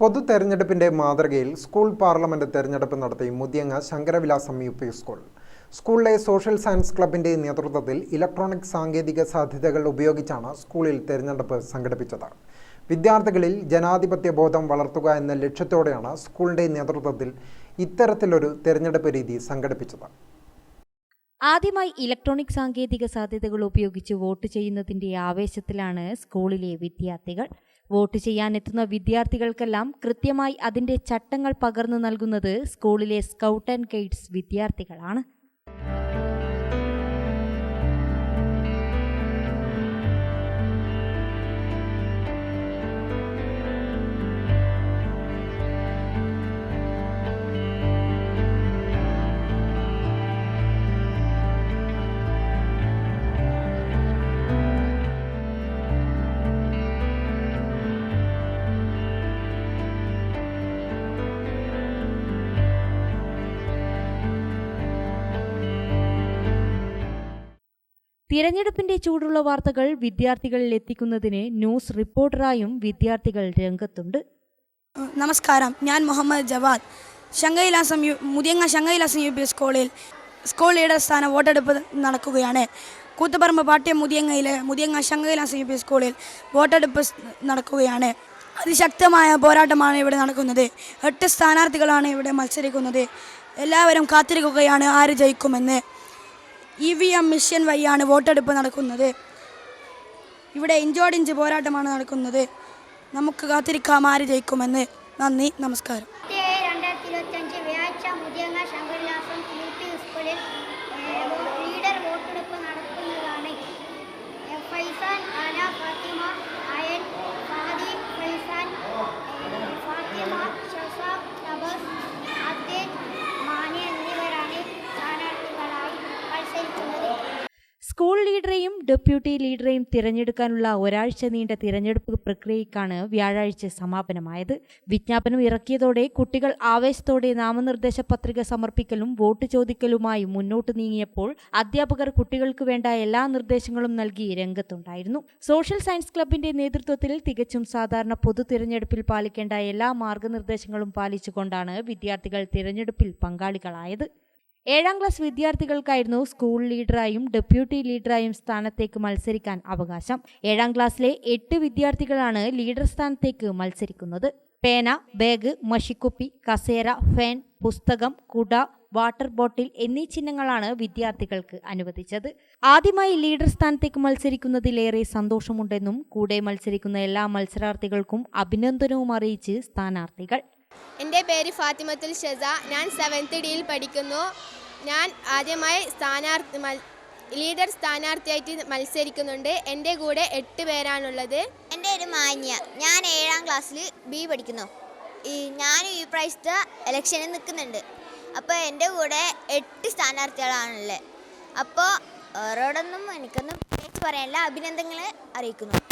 പൊതു തെരഞ്ഞെടുപ്പിന്റെ മാതൃകയിൽ സ്കൂൾ പാർലമെന്റ് തെരഞ്ഞെടുപ്പ് നടത്തി Muthiyanga Sankaravilasam U P school. സ്കൂളിലെ സോഷ്യൽ സയൻസ് ക്ലബിന്റെ നേതൃത്വത്തിൽ ഇലക്ട്രോണിക് സാങ്കേതിക സാധ്യതകൾ ഉപയോഗിച്ചാണ് സ്കൂളിൽ തെരഞ്ഞെടുപ്പ് സംഘടിപ്പിച്ചത്. വിദ്യാർത്ഥികളിൽ ജനാധിപത്യ ബോധം വളർത്തുക എന്ന ലക്ഷ്യത്തോടെയാണ് സ്കൂളിന്റെ നേതൃത്വത്തിൽ ഇത്തരത്തിലൊരു തെരഞ്ഞെടുപ്പ് രീതി സംഘടിപ്പിച്ചത്. ആദ്യമായി ഇലക്ട്രോണിക് സാങ്കേതിക സാധ്യതകൾ ഉപയോഗിച്ച് വോട്ട് ചെയ്യുന്നതിന്റെ ആവേശത്തിലാണ് സ്കൂളിലെ വിദ്യാർത്ഥികൾ വോട്ട് ചെയ്യാനെത്തുന്ന വിദ്യാർത്ഥികൾക്കെല്ലാം കൃത്യമായി അതിന്റെ ചട്ടങ്ങൾ പകർന്നു നൽകുന്നത് സ്കൂളിലെ സ്കൗട്ട് ആൻഡ് ഗൈഡ്സ് വിദ്യാർത്ഥികളാണ്. തിരഞ്ഞെടുപ്പിന്റെ ചൂടുള്ള വാർത്തകൾ വിദ്യാർത്ഥികളിൽ എത്തിക്കുന്നതിന് ന്യൂസ് റിപ്പോർട്ടറായും വിദ്യാർത്ഥികൾ രംഗത്തുണ്ട്. നമസ്കാരം. ഞാൻ മുഹമ്മദ് ജവാദ്. ശങ്കൈലാസം മുതിയങ്ങ ശങ്കൈലാസം യു പി സ്കൂളിൽ സ്കൂൾ ലീഡർ സ്ഥാന വോട്ടെടുപ്പ് നടക്കുകയാണ്. കൂത്തുപറമ്പ് പാട്യം മുതിയങ്ങയിലെ മുതിയങ്ങ ശങ്കൈലാസം യു പി സ്കൂളിൽ വോട്ടെടുപ്പ് നടക്കുകയാണ്. അതിശക്തമായ പോരാട്ടമാണ് ഇവിടെ നടക്കുന്നത്. എട്ട് സ്ഥാനാർത്ഥികളാണ് ഇവിടെ മത്സരിക്കുന്നത്. എല്ലാവരും കാത്തിരിക്കുകയാണ് ആര് ജയിക്കുമെന്ന്. ഇ വി എം മിഷൻ വഴിയാണ് വോട്ടെടുപ്പ് നടക്കുന്നത്. ഇവിടെ ഇഞ്ചോടിഞ്ച് പോരാട്ടമാണ് നടക്കുന്നത്. നമുക്ക് കാത്തിരിക്കാം ആര് ജയിക്കുമെന്ന്. നന്ദി നമസ്കാരം. രണ്ടായിരത്തി ഇരുപത്തഞ്ച് വ്യാഴ്ച മുതിയങ്ങ യു പി സ്കൂളിൽ ഏഹ്, വോ- ലീഡർ വോട്ടെടുപ്പ് നടക്കുന്നതാണ് ഏഹ്, ഫൈസാൻ ആന ഫാത്തിമ അയൻ ഫാദി ഫൈസാൻ ഏഹ്, ഫാത്തിമ ഷസാബ് നബസ് അദ്ദീൻ മാനി എന്നിവരാണ് സ്ഥാനാർത്ഥികളായി മത്സരിക്കുന്നത് സ്കൂൾ ലീഡറെയും ഡെപ്യൂട്ടി ലീഡറെയും തിരഞ്ഞെടുക്കാനുള്ള ഒരാഴ്ച നീണ്ട തിരഞ്ഞെടുപ്പ് പ്രക്രിയയ്ക്കാണ് വ്യാഴാഴ്ച സമാപനമായത്. വിജ്ഞാപനം ഇറക്കിയതോടെ കുട്ടികൾ ആവേശത്തോടെ നാമനിർദ്ദേശ പത്രിക സമർപ്പിക്കലും വോട്ട് ചോദിക്കലുമായി മുന്നോട്ട് നീങ്ങിയപ്പോൾ അധ്യാപകർ കുട്ടികൾക്ക് വേണ്ട എല്ലാ നിർദ്ദേശങ്ങളും നൽകി രംഗത്തുണ്ടായിരുന്നു. സോഷ്യൽ സയൻസ് ക്ലബിന്റെ നേതൃത്വത്തിൽ തികച്ചും സാധാരണ പൊതു തിരഞ്ഞെടുപ്പിൽ പാലിക്കേണ്ട എല്ലാ മാർഗനിർദ്ദേശങ്ങളും പാലിച്ചുകൊണ്ടാണ് വിദ്യാർത്ഥികൾ തിരഞ്ഞെടുപ്പിൽ പങ്കാളികളായത്. ഏഴാം ക്ലാസ് വിദ്യാർത്ഥികൾക്കായിരുന്നു സ്കൂൾ ലീഡറായും ഡെപ്യൂട്ടി ലീഡറായും സ്ഥാനത്തേക്ക് മത്സരിക്കാൻ അവകാശം. ഏഴാം ക്ലാസ്സിലെ എട്ട് വിദ്യാർത്ഥികളാണ് ലീഡർ സ്ഥാനത്തേക്ക് മത്സരിക്കുന്നത്. പേന ബാഗ് മഷിക്കുപ്പി കസേര ഫാൻ പുസ്തകം കുട വാട്ടർ ബോട്ടിൽ എന്നീ ചിഹ്നങ്ങളാണ് വിദ്യാർത്ഥികൾക്ക് അനുവദിച്ചത്. ആദ്യമായി ലീഡർ സ്ഥാനത്തേക്ക് മത്സരിക്കുന്നതിലേറെ സന്തോഷമുണ്ടെന്നും കൂടെ മത്സരിക്കുന്ന എല്ലാ മത്സരാർത്ഥികൾക്കും അഭിനന്ദനവും അറിയിച്ച് സ്ഥാനാർത്ഥികൾ. എന്റെ പേര് ഫാത്തിമത്തുൽ ഷെസ. ഞാൻ സെവൻത്ത് ഡിയിൽ പഠിക്കുന്നു. ഞാൻ ആദ്യമായി സ്ഥാനാർത്ഥി ലീഡർ സ്ഥാനാർത്ഥിയായിട്ട് മത്സരിക്കുന്നുണ്ട്. എന്റെ കൂടെ എട്ട് പേരാണുള്ളത്. എന്റെ ഒരു മാന്യ. ഞാൻ ഏഴാം ക്ലാസ്സിൽ ബി പഠിക്കുന്നു. ഈ ഞാൻ ഈ പ്രാവശ്യത്തെ ഇലക്ഷനിൽ നിൽക്കുന്നുണ്ട്. അപ്പോൾ എന്റെ കൂടെ എട്ട് സ്ഥാനാർത്ഥികളാണുള്ളത്. അപ്പോൾ ഓരോടൊന്നും എനിക്കൊന്നും പറയാനില്ല. അഭിനന്ദനങ്ങൾ അറിയിക്കുന്നു.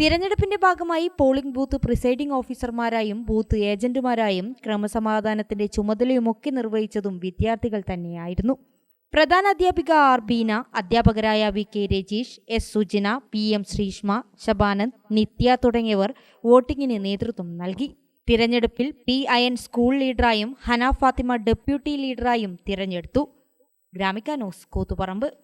തിരഞ്ഞെടുപ്പിന്റെ ഭാഗമായി പോളിംഗ് ബൂത്ത് പ്രിസൈഡിംഗ് ഓഫീസർമാരായും ബൂത്ത് ഏജന്റുമാരായും ക്രമസമാധാനത്തിന്റെ ചുമതലയുമൊക്കെ നിർവഹിച്ചതും വിദ്യാർത്ഥികൾ തന്നെയായിരുന്നു. പ്രധാന അധ്യാപിക ആർ ബീന അധ്യാപകരായ V K Rajeesh S Sujina P M Sreeshma Shabanand Nithya തുടങ്ങിയവർ വോട്ടിംഗിന് നേതൃത്വം നൽകി. തിരഞ്ഞെടുപ്പിൽ പി അയൻ സ്കൂൾ ലീഡറായും ഹന ഫാത്തിമ ഡെപ്യൂട്ടി ലീഡറായും തിരഞ്ഞെടുത്തു. Gramika news Koothuparamba.